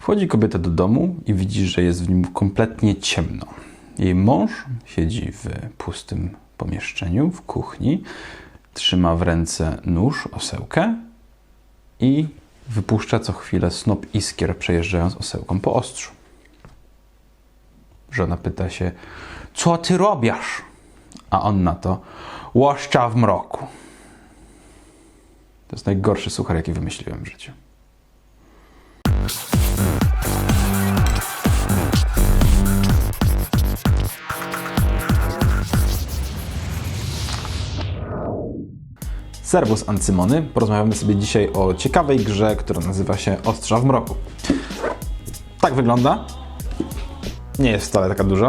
Wchodzi kobieta do domu i widzi, że jest w nim kompletnie ciemno. Jej mąż siedzi w pustym pomieszczeniu, w kuchni, trzyma w ręce nóż, osełkę i wypuszcza co chwilę snop iskier, przejeżdżając osełką po ostrzu. Żona pyta się, co ty robisz? A on na to, łoszcza w mroku. To jest najgorszy suchar, jaki wymyśliłem w życiu. Servus Ancymony. Porozmawiamy sobie dzisiaj o ciekawej grze, która nazywa się Ostrza w mroku. Tak wygląda. Nie jest wcale taka duża.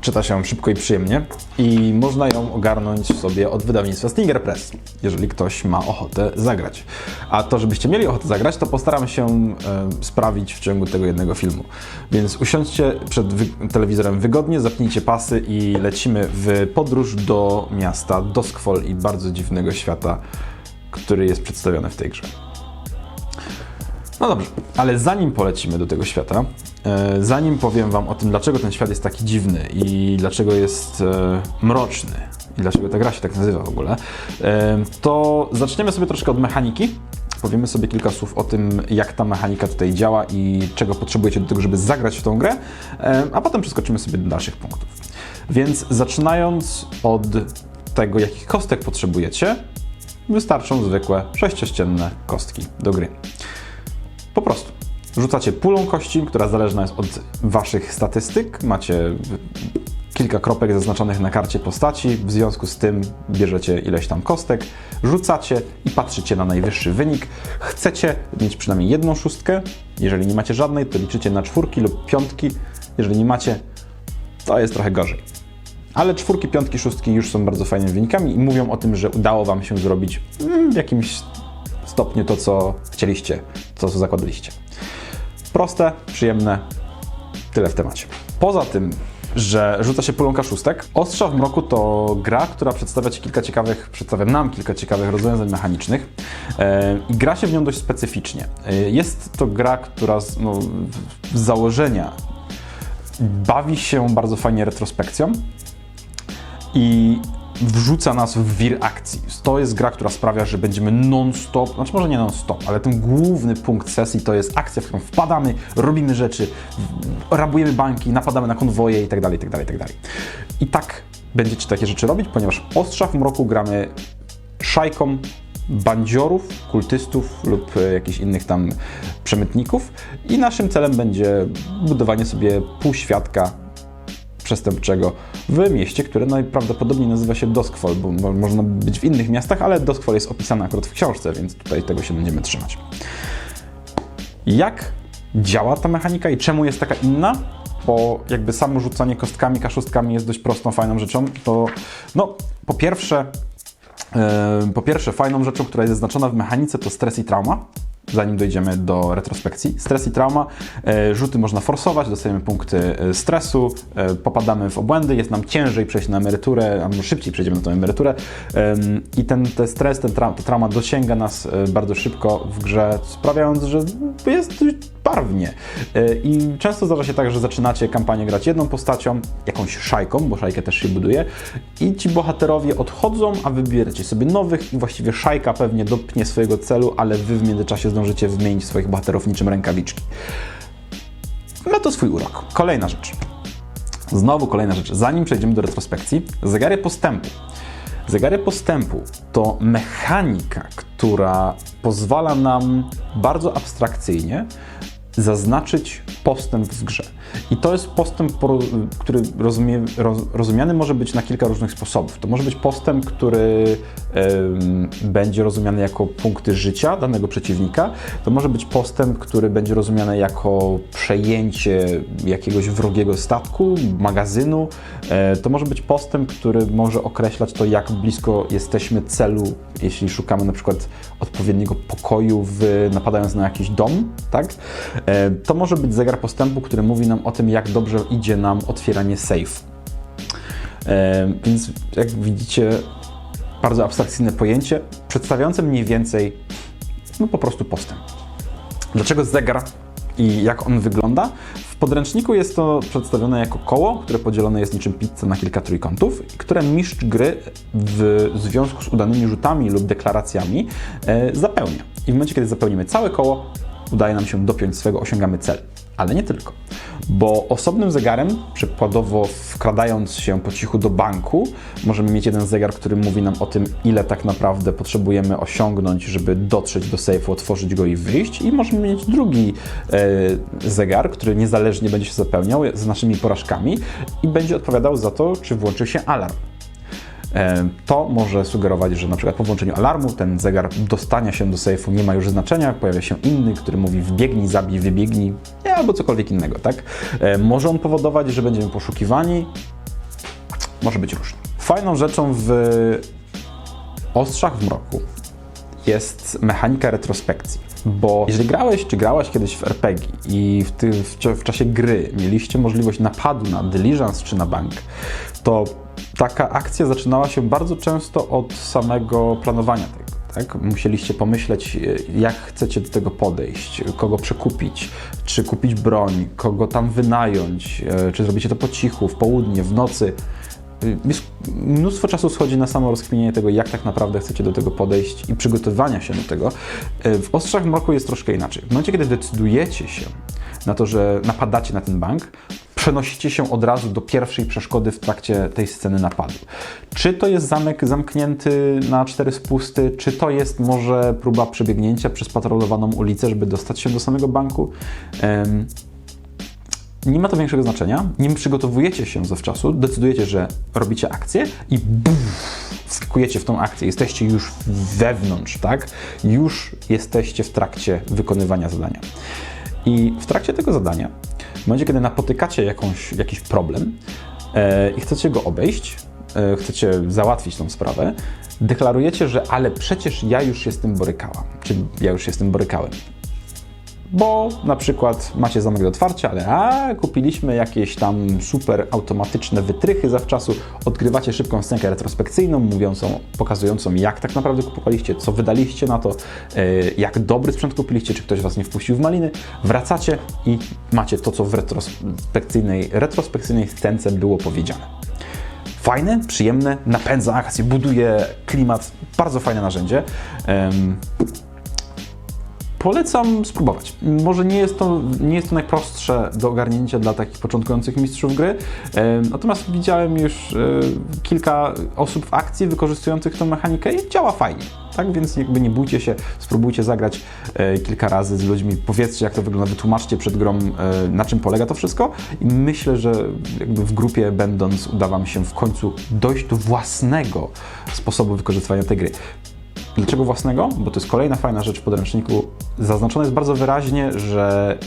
Czyta się szybko i przyjemnie i można ją ogarnąć sobie od wydawnictwa Stinger Press, jeżeli ktoś ma ochotę zagrać. A to, żebyście mieli ochotę zagrać, to postaram się e, sprawić w ciągu tego jednego filmu. Więc usiądźcie przed wy telewizorem wygodnie, zapnijcie pasy i lecimy w podróż do miasta Doskwol i bardzo dziwnego świata, który jest przedstawiony w tej grze. No dobrze, ale zanim polecimy do tego świata, e, zanim powiem Wam o tym, dlaczego ten świat jest taki dziwny i dlaczego jest e, mroczny i dlaczego ta gra się tak nazywa w ogóle, e, to zaczniemy sobie troszkę od mechaniki. Powiemy sobie kilka słów o tym, jak ta mechanika tutaj działa i czego potrzebujecie do tego, żeby zagrać w tą grę, a potem przeskoczymy sobie do dalszych punktów. Więc zaczynając od tego, jakich kostek potrzebujecie, wystarczą zwykłe sześciościenne kostki do gry. Po prostu rzucacie pulą kości, która zależna jest od waszych statystyk. Macie kilka kropek zaznaczonych na karcie postaci. W związku z tym bierzecie ileś tam kostek, rzucacie i patrzycie na najwyższy wynik. Chcecie mieć przynajmniej jedną szóstkę. Jeżeli nie macie żadnej, to liczycie na czwórki lub piątki. Jeżeli nie macie, to jest trochę gorzej. Ale czwórki, piątki, szóstki już są bardzo fajnymi wynikami i mówią o tym, że udało Wam się zrobić w jakimś stopniu to, co chcieliście, to, co zakładaliście. Proste, przyjemne, tyle w temacie. Poza tym, że rzuca się pulą kaszustek, Ostrza w mroku to gra, która przedstawia Ci kilka ciekawych, przedstawia nam kilka ciekawych rozwiązań mechanicznych e, i gra się w nią dość specyficznie. E, jest to gra, która z, no, z założenia bawi się bardzo fajnie retrospekcją i wrzuca nas w wir akcji. To jest gra, która sprawia, że będziemy non-stop, znaczy może nie non-stop, ale ten główny punkt sesji to jest akcja, w którą wpadamy, robimy rzeczy, rabujemy banki, napadamy na konwoje itd., itd., itd. I tak będziecie takie rzeczy robić, ponieważ ostrza w mroku gramy szajką bandziorów, kultystów lub e, jakichś innych tam przemytników i naszym celem będzie budowanie sobie półświadka przestępczego w mieście, które najprawdopodobniej nazywa się Doskwol, bo mo- można być w innych miastach, ale Doskwol jest opisany akurat w książce, więc tutaj tego się będziemy trzymać. Jak działa ta mechanika i czemu jest taka inna? Bo jakby samo rzucanie kostkami, kaszustkami jest dość prostą, fajną rzeczą, to no, po pierwsze, e, po pierwsze fajną rzeczą, która jest zaznaczona w mechanice to stres i trauma, zanim dojdziemy do retrospekcji. Stres i trauma. E, Rzuty można forsować, dostajemy punkty e, stresu, e, popadamy w obłędy, jest nam ciężej przejść na emeryturę, a może szybciej przejdziemy na tę emeryturę. Em, I ten, ten stres, ten tra ta trauma dosięga nas bardzo szybko w grze, sprawiając, że jest barwnie. E, I często zdarza się tak, że zaczynacie kampanię grać jedną postacią, jakąś szajką, bo szajkę też się buduje, i ci bohaterowie odchodzą, a wy bieracie sobie nowych i właściwie szajka pewnie dopnie swojego celu, ale wy w międzyczasie zdążycie wymienić swoich bohaterów niczym rękawiczki. Ma to swój urok. Kolejna rzecz. Znowu kolejna rzecz. Zanim przejdziemy do retrospekcji, zegary postępu. Zegary postępu to mechanika, która pozwala nam bardzo abstrakcyjnie zaznaczyć postęp w grze. I to jest postęp, który rozumie, roz, rozumiany może być na kilka różnych sposobów. To może być postęp, który em, będzie rozumiany jako punkty życia danego przeciwnika. To może być postęp, który będzie rozumiany jako przejęcie jakiegoś wrogiego statku, magazynu. E, to może być postęp, który może określać to, jak blisko jesteśmy celu, jeśli szukamy na przykład odpowiedniego pokoju, w, napadając na jakiś dom, tak? E, To może być zegar postępu, który mówi nam o tym, jak dobrze idzie nam otwieranie safe. Więc jak widzicie, bardzo abstrakcyjne pojęcie, przedstawiające mniej więcej no po prostu postęp. Dlaczego zegar I jak on wygląda? W podręczniku jest to przedstawione jako koło, które podzielone jest niczym pizza na kilka trójkątów, które mistrz gry w związku z udanymi rzutami lub deklaracjami e, zapełnia. I w momencie, kiedy zapełnimy całe koło, udaje nam się dopiąć swego, osiągamy cel. Ale nie tylko, bo osobnym zegarem, przykładowo wkradając się po cichu do banku, możemy mieć jeden zegar, który mówi nam o tym, ile tak naprawdę potrzebujemy osiągnąć, żeby dotrzeć do sejfu, otworzyć go i wyjść. I możemy mieć drugi e, zegar, który niezależnie będzie się zapełniał z naszymi porażkami i będzie odpowiadał za to, czy włączył się alarm. E, To może sugerować, że na przykład po włączeniu alarmu ten zegar dostania się do sejfu nie ma już znaczenia, pojawia się inny, który mówi wbiegnij, zabij, wybiegnij, albo cokolwiek innego, tak? E, Może on powodować, że będziemy poszukiwani, może być różnie. Fajną rzeczą w Ostrzach w mroku jest mechanika retrospekcji. Bo jeżeli grałeś czy grałaś kiedyś w RPG i w, ty, w, w czasie gry mieliście możliwość napadu na diligence czy na bank, to taka akcja zaczynała się bardzo często od samego planowania tego. Tak? Musieliście pomyśleć, e, jak chcecie do tego podejść, kogo przekupić, czy kupić broń, kogo tam wynająć, e, czy zrobicie to po cichu, w południe, w nocy. Jest mnóstwo czasu schodzi na samo rozkminienie tego, jak tak naprawdę chcecie do tego podejść i przygotowania się do tego. W Ostrzach Mroku jest troszkę inaczej. W momencie, kiedy decydujecie się na to, że napadacie na ten bank, przenosicie się od razu do pierwszej przeszkody w trakcie tej sceny napadu. Czy to jest zamek zamknięty na cztery spusty, czy to jest może próba przebiegnięcia przez patrolowaną ulicę, żeby dostać się do samego banku? Em, nie ma to większego znaczenia. Nim przygotowujecie się zawczasu, decydujecie, że robicie akcję i buf, wskakujecie w tą akcję. Jesteście już wewnątrz, tak? Już jesteście w trakcie wykonywania zadania. I w trakcie tego zadania, w momencie, kiedy napotykacie jakąś, jakiś problem e, i chcecie go obejść, e, chcecie załatwić tą sprawę, deklarujecie, że ale przecież ja już się z tym borykałam, czy ja już tym borykałem bo na przykład macie zamek do otwarcia, ale a, kupiliśmy jakieś tam super automatyczne wytrychy zawczasu, odgrywacie szybką scenkę retrospekcyjną, mówiącą, pokazującą jak tak naprawdę kupowaliście, co wydaliście na to, e, jak dobry sprzęt kupiliście, czy ktoś Was nie wpuścił w maliny, wracacie i macie to, co w retrospekcyjnej, retrospekcyjnej scence było powiedziane. Fajne, przyjemne, napędza akcję, buduje klimat, bardzo fajne narzędzie. Polecam spróbować. Może nie jest, to, nie jest to najprostsze do ogarnięcia dla takich początkujących mistrzów gry, natomiast widziałem już e, kilka osób w akcji wykorzystujących tę mechanikę i działa fajnie. Tak więc jakby nie bójcie się, spróbujcie zagrać e, kilka razy z ludźmi, powiedzcie jak to wygląda, wytłumaczcie przed grą e, na czym polega to wszystko i myślę, że jakby w grupie będąc uda Wam się w końcu dojść do własnego sposobu wykorzystywania tej gry. Dlaczego własnego? Bo to jest kolejna fajna rzecz w podręczniku. Zaznaczone jest bardzo wyraźnie, że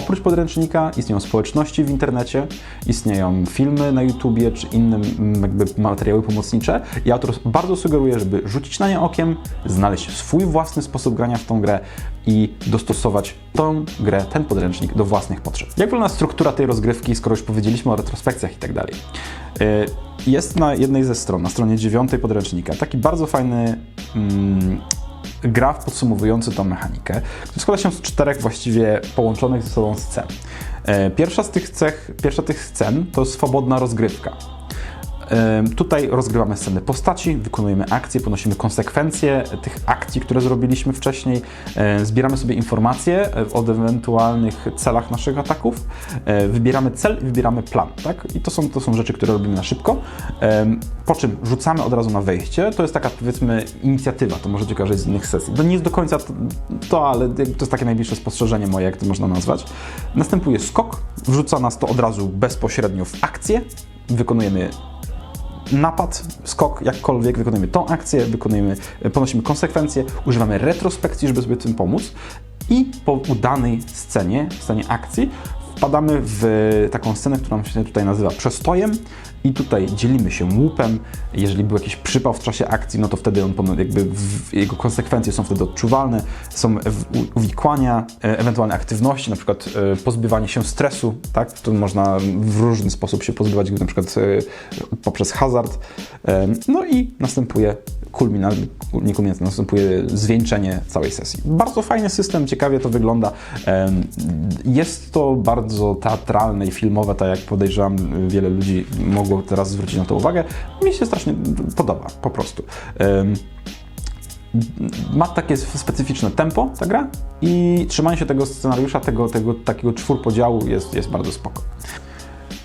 oprócz podręcznika istnieją społeczności w internecie, istnieją filmy na YouTubie czy inne mm, jakby materiały pomocnicze i autor bardzo sugeruje, żeby rzucić na nie okiem, znaleźć swój własny sposób grania w tą grę i dostosować tą grę, ten podręcznik do własnych potrzeb. Jak wygląda struktura tej rozgrywki, skoro już powiedzieliśmy o retrospekcjach i tak dalej? Y, Jest na jednej ze stron, na stronie dziewiątej podręcznika, taki bardzo fajny mm, graf podsumowujący tą mechanikę, który składa się z czterech właściwie połączonych ze sobą scen. E, Pierwsza z tych cech, pierwsza tych scen to swobodna rozgrywka. Tutaj rozgrywamy sceny postaci, wykonujemy akcje, ponosimy konsekwencje tych akcji, które zrobiliśmy wcześniej, zbieramy sobie informacje e, o ewentualnych celach naszych ataków, wybieramy cel i wybieramy plan, tak? I to są, to są rzeczy, które robimy na szybko, po czym rzucamy od razu na wejście. To jest taka, powiedzmy, inicjatywa, to możecie kojarzyć z innych sesji. To nie jest do końca to, to ale to jest takie najbliższe spostrzeżenie moje, jak to można nazwać. Następuje skok, wrzuca nas to od razu bezpośrednio w akcję, wykonujemy napad, skok, jakkolwiek, wykonujemy tą akcję, wykonujemy, ponosimy konsekwencje, używamy retrospekcji, żeby sobie tym pomóc i po udanej scenie, scenie akcji, wpadamy w taką scenę, która się tutaj nazywa przestojem i tutaj dzielimy się łupem. Jeżeli był jakiś przypał w czasie akcji, no to wtedy on jakby w, jego konsekwencje są wtedy odczuwalne, są uwikłania, e, ewentualne aktywności, na przykład e, pozbywanie się stresu, tak? To można w różny sposób się pozbywać, na przykład e, poprzez hazard. No i następuje kulminacja, nie kulminacja, następuje zwieńczenie całej sesji. Bardzo fajny system, ciekawie to wygląda. Jest to bardzo teatralne i filmowe, tak jak podejrzewam, wiele ludzi mogło teraz zwrócić na to uwagę. Mi się strasznie podoba, po prostu. Ma takie specyficzne tempo ta gra i trzymanie się tego scenariusza, tego, tego takiego czwórpodziału jest, jest bardzo spoko.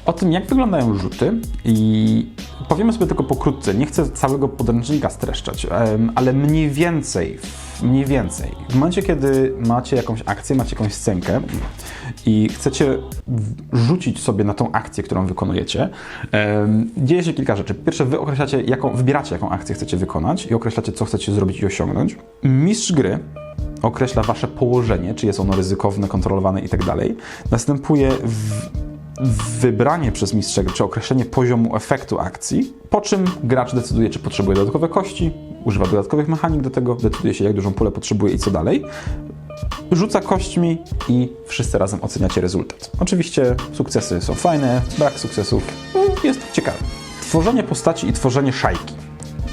O tym, jak wyglądają rzuty i powiemy sobie tylko pokrótce, nie chcę całego podręcznika streszczać, ale mniej więcej, mniej więcej, w momencie, kiedy macie jakąś akcję, macie jakąś scenkę i chcecie rzucić sobie na tą akcję, którą wykonujecie, dzieje się kilka rzeczy. Pierwsze, wy określacie, jaką, wybieracie, jaką akcję chcecie wykonać i określacie, co chcecie zrobić i osiągnąć. Mistrz gry określa wasze położenie, czy jest ono ryzykowne, kontrolowane i tak dalej. Następuje w, wybranie przez mistrza czy określenie poziomu efektu akcji, po czym gracz decyduje, czy potrzebuje dodatkowe kości, używa dodatkowych mechanik do tego, decyduje się, jak dużą pulę potrzebuje i co dalej. Rzuca kośćmi i wszyscy razem oceniacie rezultat. Oczywiście sukcesy są fajne, brak sukcesów jest ciekawy. Tworzenie postaci i tworzenie szajki.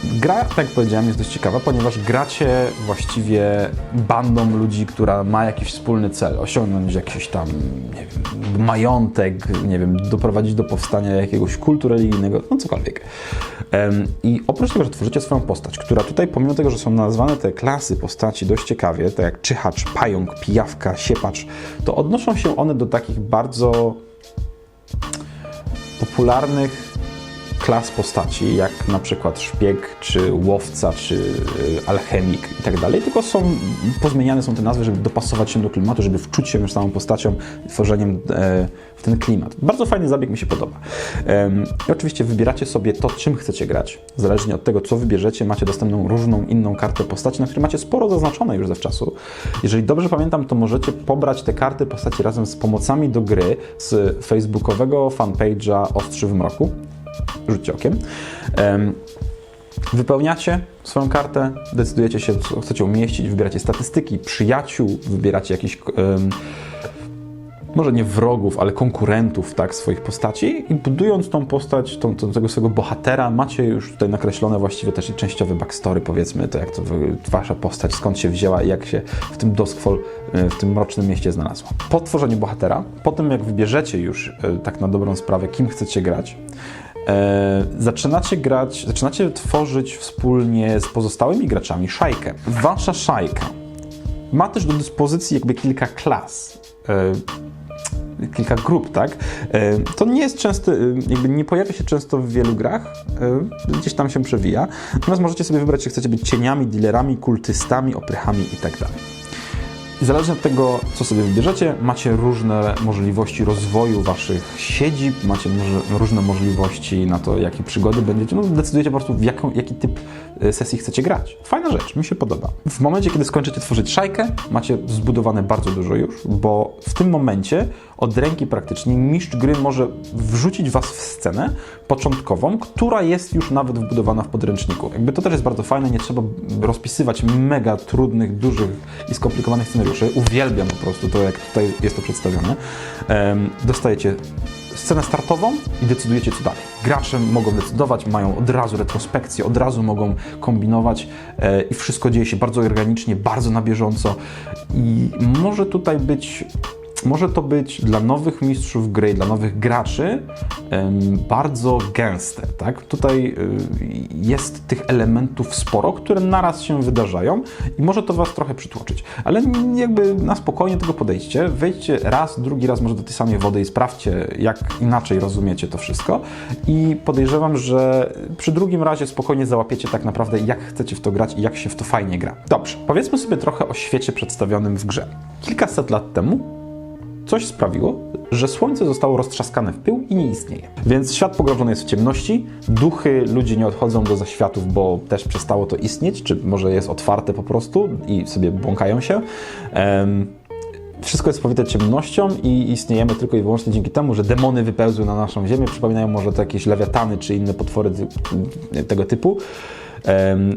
Gra, tak jak powiedziałem, jest dość ciekawa, ponieważ gracie właściwie bandą ludzi, która ma jakiś wspólny cel, osiągnąć jakiś tam, nie wiem, majątek, nie wiem, doprowadzić do powstania jakiegoś kultu religijnego, no cokolwiek. I oprócz tego, że tworzycie swoją postać, która tutaj, pomimo tego, że są nazwane te klasy postaci dość ciekawie, tak jak czyhacz, pająk, pijawka, siepacz, to odnoszą się one do takich bardzo popularnych klas postaci, jak na przykład szpieg, czy łowca, czy y, alchemik i tak dalej, tylko są, pozmieniane są te nazwy, żeby dopasować się do klimatu, żeby wczuć się już samą postacią, tworzeniem e, w ten klimat. Bardzo fajny zabieg, mi się podoba. Em, I oczywiście wybieracie sobie to, czym chcecie grać. Zależnie od tego, co wybierzecie, macie dostępną różną inną kartę postaci, na której macie sporo zaznaczone już zawczasu. Jeżeli dobrze pamiętam, to możecie pobrać te karty postaci razem z pomocami do gry z facebookowego fanpage'a Ostrzy w Mroku rzućcie okiem. Em, Wypełniacie swoją kartę, decydujecie się, co chcecie umieścić, wybieracie statystyki, przyjaciół, wybieracie jakiś, może nie wrogów, ale konkurentów tak, swoich postaci i budując tą postać, tą, tą, tego swojego bohatera, macie już tutaj nakreślone właściwie też i częściowe backstory, powiedzmy, to jak to wasza postać, skąd się wzięła i jak się w tym Doskwol, e, w tym mrocznym mieście znalazła. Po tworzeniu bohatera, po tym jak wybierzecie już e, tak na dobrą sprawę, kim chcecie grać, E, zaczynacie grać, zaczynacie tworzyć wspólnie z pozostałymi graczami szajkę. Wasza szajka ma też do dyspozycji jakby kilka klas. E, kilka grup, tak? E, To nie jest często, e, jakby nie pojawia się często w wielu grach, e, gdzieś tam się przewija. Natomiast możecie sobie wybrać, czy chcecie być cieniami, dealerami, kultystami, oprychami i tak. I zależnie od tego, co sobie wybierzecie, macie różne możliwości rozwoju waszych siedzib, macie różne możliwości na to, jakie przygody będziecie. No, decydujecie po prostu, w jaką, jaki typ e, sesji chcecie grać. Fajna rzecz, mi się podoba. W momencie, kiedy skończycie tworzyć szajkę, macie zbudowane bardzo dużo już, bo w tym momencie od ręki praktycznie mistrz gry może wrzucić was w scenę początkową, która jest już nawet wbudowana w podręczniku. Jakby to też jest bardzo fajne, nie trzeba rozpisywać mega trudnych, dużych i skomplikowanych scenariuszy. Uwielbiam po prostu to, jak tutaj jest to przedstawione. Dostajecie scenę startową i decydujecie co dalej. Gracze mogą decydować, mają od razu retrospekcję, od razu mogą kombinować e, i wszystko dzieje się bardzo organicznie, bardzo na bieżąco i może tutaj być może to być dla nowych mistrzów gry, dla nowych graczy bardzo gęste. Tak? Tutaj y, jest tych elementów sporo, które naraz się wydarzają i może to Was trochę przytłoczyć. Ale jakby na spokojnie tego podejdźcie, wejdźcie raz, drugi raz może do tej samej wody i sprawdźcie, jak inaczej rozumiecie to wszystko i podejrzewam, że przy drugim razie spokojnie załapiecie tak naprawdę, jak chcecie w to grać i jak się w to fajnie gra. Dobrze, powiedzmy sobie trochę o świecie przedstawionym w grze. Kilkaset lat temu coś sprawiło, że Słońce zostało roztrzaskane w pył i nie istnieje. Więc świat pogrążony jest w ciemności, duchy ludzi nie odchodzą do zaświatów, bo też przestało to istnieć, czy może jest otwarte po prostu i sobie błąkają się. Em, wszystko jest powite ciemnością i istniejemy tylko i wyłącznie dzięki temu, że demony wypełzły na naszą ziemię. Przypominają może to jakieś lewiatany czy inne potwory tego typu.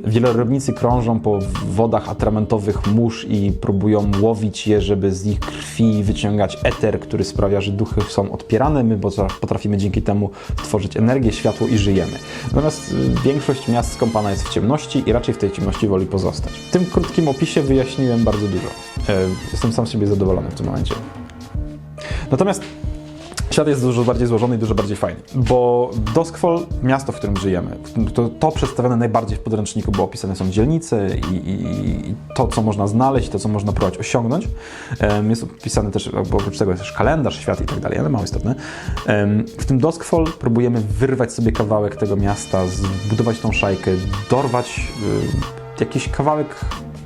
Wielorybnicy krążą po wodach atramentowych mórz i próbują łowić je, żeby z ich krwi wyciągać eter, który sprawia, że duchy są odpierane. My potrafimy dzięki temu tworzyć energię, światło i żyjemy. Natomiast y, większość miast skąpana jest w ciemności i raczej w tej ciemności woli pozostać. W tym krótkim opisie wyjaśniłem bardzo dużo. Jestem sam z siebie zadowolony w tym momencie. Natomiast świat jest dużo bardziej złożony i dużo bardziej fajny, bo Doskfall, miasto, w którym żyjemy, to, to przedstawione najbardziej w podręczniku, bo opisane są dzielnice i, i, i to, co można znaleźć, to, co można próbować osiągnąć. Em, Jest opisany też, bo oprócz tego jest też kalendarz, świat i tak dalej, ale mało istotne. Em, W tym Doskfall próbujemy wyrwać sobie kawałek tego miasta, zbudować tą szajkę, dorwać y, jakiś kawałek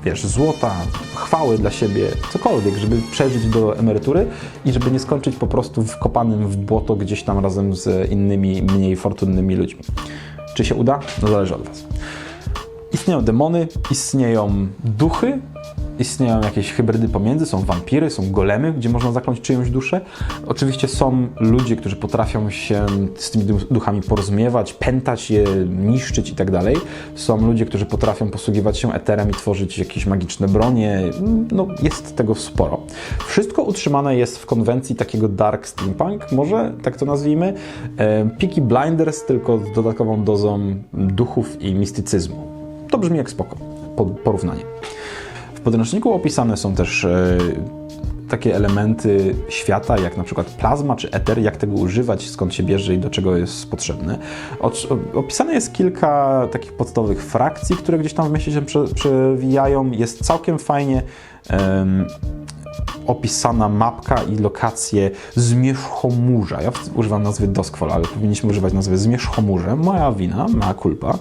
wiesz, złota, chwały dla siebie, cokolwiek, żeby przeżyć do emerytury i żeby nie skończyć po prostu wkopanym w błoto gdzieś tam razem z innymi, mniej fortunnymi ludźmi. Czy się uda? No zależy od Was. Istnieją demony, istnieją duchy, istnieją jakieś hybrydy pomiędzy, są wampiry, są golemy, gdzie można zakląć czyjąś duszę. Oczywiście są ludzie, którzy potrafią się z tymi du- duchami porozumiewać, pętać je, niszczyć i tak. Są ludzie, którzy potrafią posługiwać się eterem i tworzyć jakieś magiczne bronie. No, jest tego sporo. Wszystko utrzymane jest w konwencji takiego dark steampunk, może tak to nazwijmy. E, Peaky Blinders, tylko z dodatkową dozą duchów i mistycyzmu. To brzmi jak spoko, po- porównanie. W podręczniku opisane są też e, takie elementy świata, jak na przykład plazma czy eter, jak tego używać, skąd się bierze i do czego jest potrzebny. Opisane jest kilka takich podstawowych frakcji, które gdzieś tam w mieście się prze, przewijają. Jest całkiem fajnie opisana mapka i lokacje Zmierzchomórza. Ja używam nazwy Doskfall, ale powinniśmy używać nazwy Zmierzchomórze. Moja wina, mea culpa.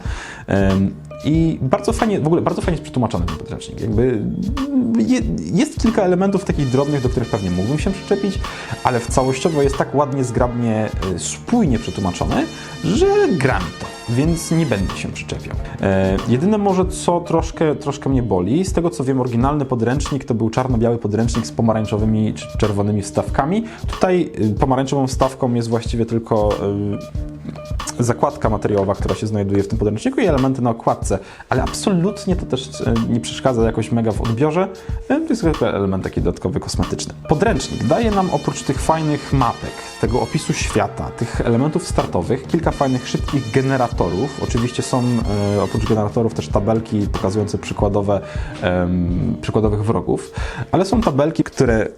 Em, I bardzo fajnie, w ogóle bardzo fajnie jest przetłumaczony ten podręcznik. Jakby je, jest kilka elementów takich drobnych, do których pewnie mógłbym się przyczepić, ale w całościowo jest tak ładnie, zgrabnie, y, spójnie przetłumaczony, że gra mi to, więc nie będę się przyczepiał. E, jedyne może, co troszkę, troszkę mnie boli, z tego co wiem, oryginalny podręcznik to był czarno-biały podręcznik z pomarańczowymi czy czerwonymi wstawkami. Tutaj y, pomarańczową wstawką jest właściwie tylko y, zakładka materiałowa, która się znajduje w tym podręczniku i elementy na okładce, ale absolutnie to też e, nie przeszkadza jakoś mega w odbiorze. E, To jest tylko element taki dodatkowy, kosmetyczny. Podręcznik daje nam oprócz tych fajnych mapek, tego opisu świata, tych elementów startowych, kilka fajnych, szybkich generatorów. Oczywiście są e, oprócz generatorów też tabelki pokazujące przykładowe, przykładowych wrogów, ale są tabelki, które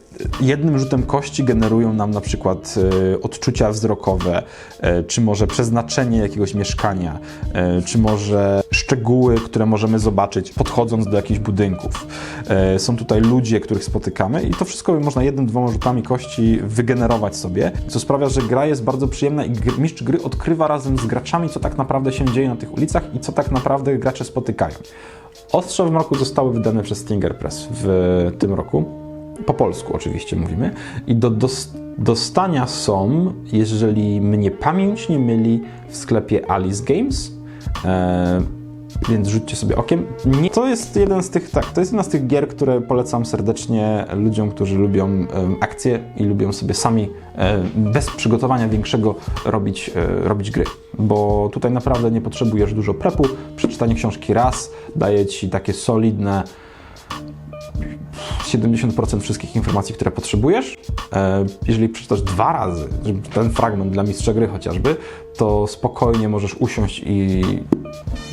jednym rzutem kości generują nam na przykład e, odczucia wzrokowe, e, czy może przeznaczenie jakiegoś mieszkania, e, czy może szczegóły, które możemy zobaczyć podchodząc do jakichś budynków. Są tutaj ludzie, których spotykamy i to wszystko można jednym, dwoma rzutami kości wygenerować sobie, co sprawia, że gra jest bardzo przyjemna i mistrz gry odkrywa razem z graczami, co tak naprawdę się dzieje na tych ulicach i co tak naprawdę gracze spotykają. Ostrze w mroku zostały wydane przez Stinger Press w tym roku po polsku oczywiście mówimy. I do dos- dostania są, jeżeli mnie pamięć nie myli, w sklepie Alice Games. E, więc rzućcie sobie okiem. Nie, to jest jeden z tych, tak, to jest jedna z tych gier, które polecam serdecznie ludziom, którzy lubią akcje i lubią sobie sami e, bez przygotowania większego robić, e, robić gry. Bo tutaj naprawdę nie potrzebujesz dużo prepu. Przeczytanie książki raz daje ci takie solidne 70% wszystkich informacji, które potrzebujesz. E, Jeżeli przeczytasz dwa razy ten fragment dla mistrza gry chociażby, to spokojnie możesz usiąść i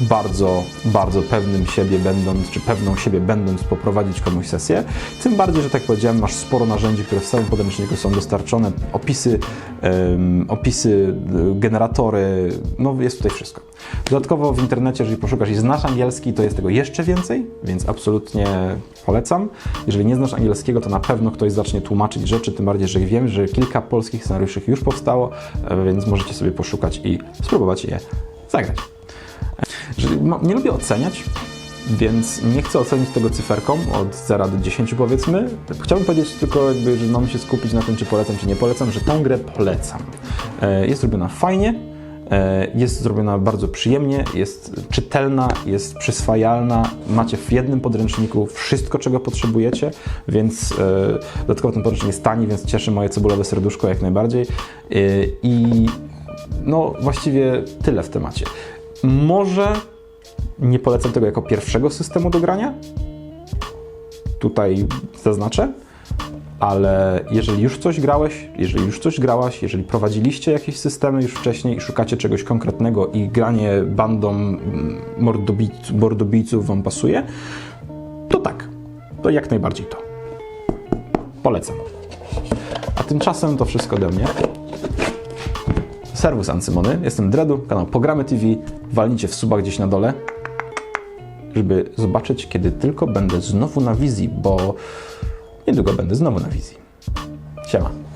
bardzo, bardzo pewnym siebie będąc, czy pewną siebie będąc poprowadzić komuś sesję. Tym bardziej, że tak powiedziałem, masz sporo narzędzi, które w samym podręczniku są dostarczone, opisy, em, opisy, y, generatory, no jest tutaj wszystko. Dodatkowo w internecie, jeżeli poszukasz i znasz angielski, to jest tego jeszcze więcej, więc absolutnie polecam. Jeżeli nie znasz angielskiego, to na pewno ktoś zacznie tłumaczyć rzeczy, tym bardziej, że wiem, że kilka polskich scenariuszy już powstało, e, więc możecie sobie poszukać i spróbować je zagrać. Że nie lubię oceniać, więc nie chcę ocenić tego cyferką od 0 do 10 powiedzmy. Chciałbym powiedzieć tylko, jakby, że mamy się skupić na tym, czy polecam, czy nie polecam, że tą grę polecam. E, Jest zrobiona fajnie, e, jest zrobiona bardzo przyjemnie, jest czytelna, jest przyswajalna. Macie w jednym podręczniku wszystko, czego potrzebujecie, więc e, dodatkowo ten podręcznik jest tani, więc cieszy moje cebulowe serduszko jak najbardziej. I no właściwie tyle w temacie. Może Nie polecam tego jako pierwszego systemu do grania. Tutaj zaznaczę. Ale jeżeli już coś grałeś, jeżeli już coś grałaś, jeżeli prowadziliście jakieś systemy już wcześniej i szukacie czegoś konkretnego i granie bandą mm, mordobic, mordobijców wam pasuje, to tak, to jak najbardziej to. Polecam. A tymczasem to wszystko ode mnie. Serwus Ancymony, jestem Dredu, kanał Pogramy TV. Walnijcie w suba gdzieś na dole, żeby zobaczyć, kiedy tylko będę znowu na wizji, bo niedługo będę znowu na wizji. Siema.